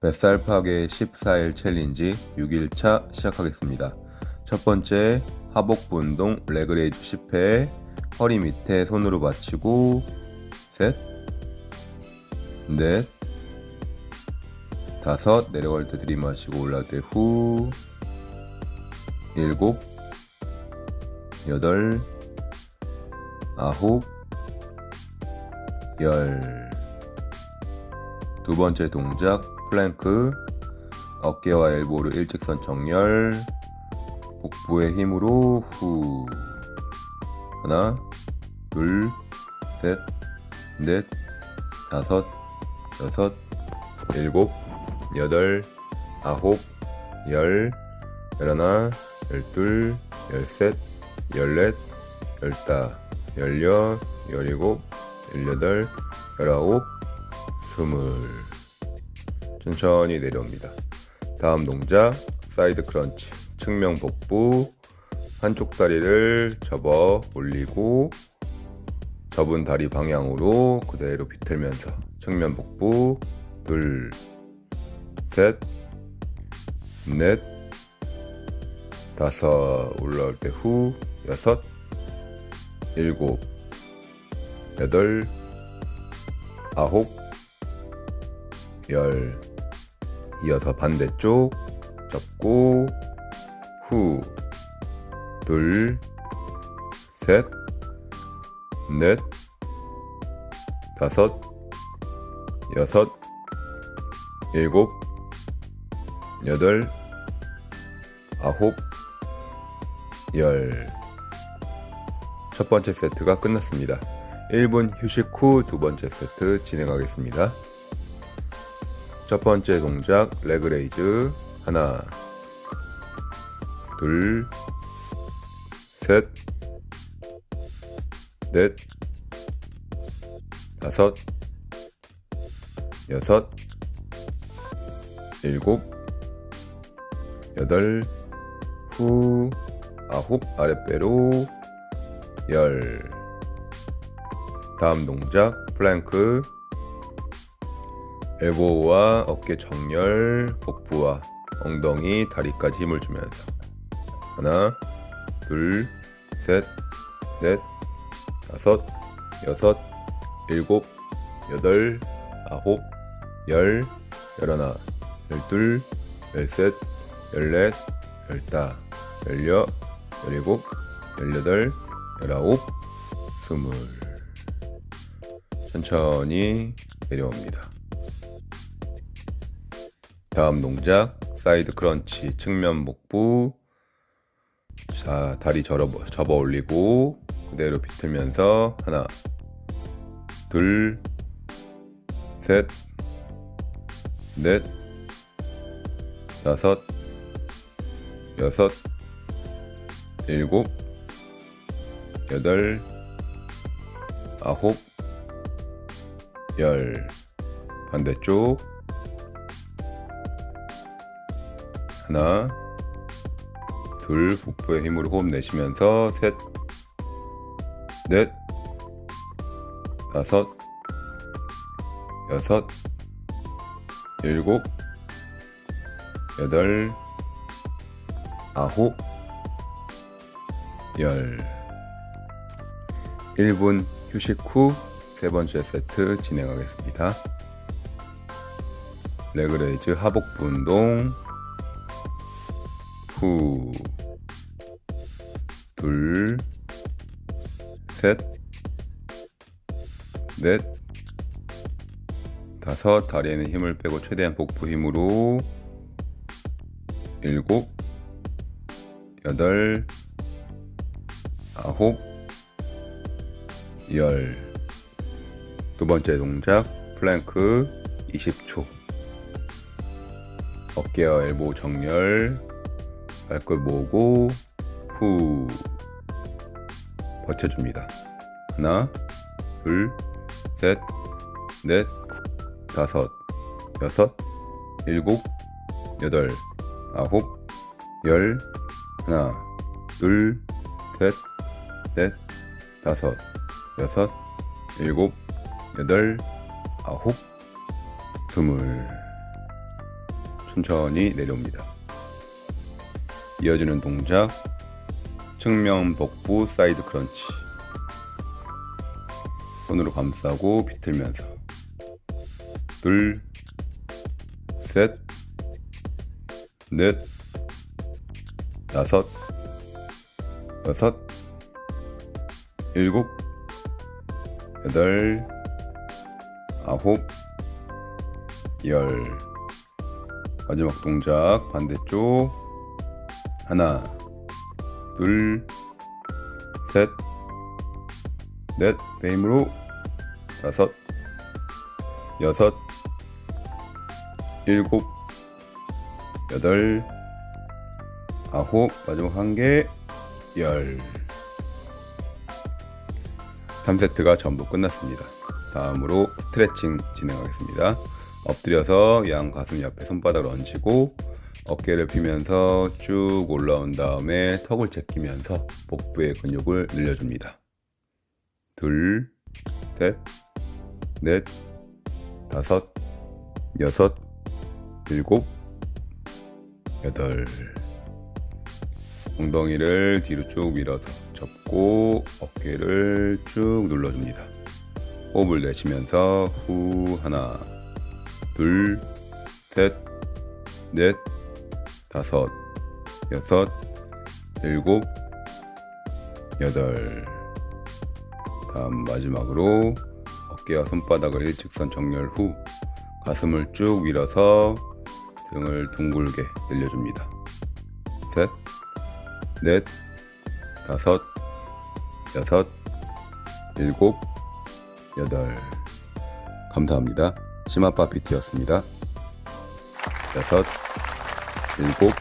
뱃살 파괴 14일 챌린지 6일차 시작하겠습니다. 첫 번째 하복부 운동 레그레이즈 10회 허리 밑에 손으로 받치고 셋, 넷, 다섯 내려갈 때 들이마시고 올라올 때 후, 일곱, 여덟, 아홉, 열. 두 번째 동작 플랭크 어깨와 엘보를 일직선 정렬 복부의 힘으로 후. 하나 둘 셋 넷 다섯 여섯 일곱 여덟 아홉 열. 열하나 열둘 열셋 열넷 열다 열여 열일곱 열여덟 열아홉 스물 천천히 내려옵니다. 다음 동작 사이드 크런치 측면 복부 한쪽 다리를 접어 올리고 접은 다리 방향으로 그대로 비틀면서 측면 복부 둘, 셋, 넷, 다섯 올라올 때 후 여섯, 일곱, 여덟, 아홉, 열 이어서 반대쪽 접고 후, 둘, 셋, 넷, 다섯, 여섯, 일곱, 여덟, 아홉, 열. 첫 번째 세트가 끝났습니다. 1분 휴식 후 두 번째 세트 진행하겠습니다. 첫 번째 동작 레그레이즈 하나 둘 셋 넷 다섯 여섯 일곱 여덟 후 아홉 아랫배로 열. 다음 동작 플랭크 엘보와 어깨 정렬, 복부와 엉덩이, 다리까지 힘을 주면서 하나, 둘, 셋, 넷, 다섯, 여섯, 일곱, 여덟, 아홉, 열, 열하나, 열둘, 열셋, 열넷, 열다, 열여, 열일곱, 열여덟, 열아홉, 스물 천천히 내려옵니다. 다음 동작 사이드 크런치 측면 복부. 자 다리 접어, 접어 올리고 그대로 비틀면서 하나 둘 셋 넷 다섯 여섯 일곱 여덟 아홉 열. 반대쪽 하나, 둘, 복부의 힘으로 호흡 내쉬면서 셋, 넷, 다섯, 여섯, 일곱, 여덟, 아홉, 열. 1분 휴식 후 세 번째 세트 진행하겠습니다. 레그레이즈 하복부 운동 후, 둘, 셋, 넷, 다섯, 다리에는 힘을 빼고 최대한 복부 힘으로 일곱, 여덟, 아홉, 열. 두 번째 동작, 플랭크 20초. 어깨와 엘보 정렬 발끝 모으고 후 버텨줍니다. 하나, 둘, 셋, 넷, 다섯, 여섯, 일곱, 여덟, 아홉, 열, 하나, 둘, 셋, 넷, 다섯, 여섯, 일곱, 여덟, 아홉, 스물. 천천히 내려옵니다. 이어지는 동작. 측면 복부 사이드 크런치. 손으로 감싸고 비틀면서. 둘, 셋, 넷, 다섯, 여섯, 일곱, 여덟, 아홉, 열. 마지막 동작 반대쪽 하나, 둘, 셋, 넷, 베임으로 다섯, 여섯, 일곱, 여덟, 아홉, 마지막 한 개, 열. 3세트가 전부 끝났습니다. 다음으로 스트레칭 진행하겠습니다. 엎드려서 양 가슴 옆에 손바닥을 얹히고 어깨를 펴면서 쭉 올라온 다음에 턱을 제끼면서 복부의 근육을 늘려줍니다. 둘, 셋, 넷, 다섯, 여섯, 일곱, 여덟. 엉덩이를 뒤로 쭉 밀어서 접고 어깨를 쭉 눌러줍니다. 호흡을 내쉬면서 후 하나, 둘, 셋, 넷, 다섯, 여섯, 일곱, 여덟. 다음 마지막으로 어깨와 손바닥을 일직선 정렬 후 가슴을 쭉 밀어서 등을 둥글게 늘려줍니다. 셋, 넷, 다섯, 여섯, 일곱, 여덟. 감사합니다. 치마빠 PT였습니다. 여섯, 일곱,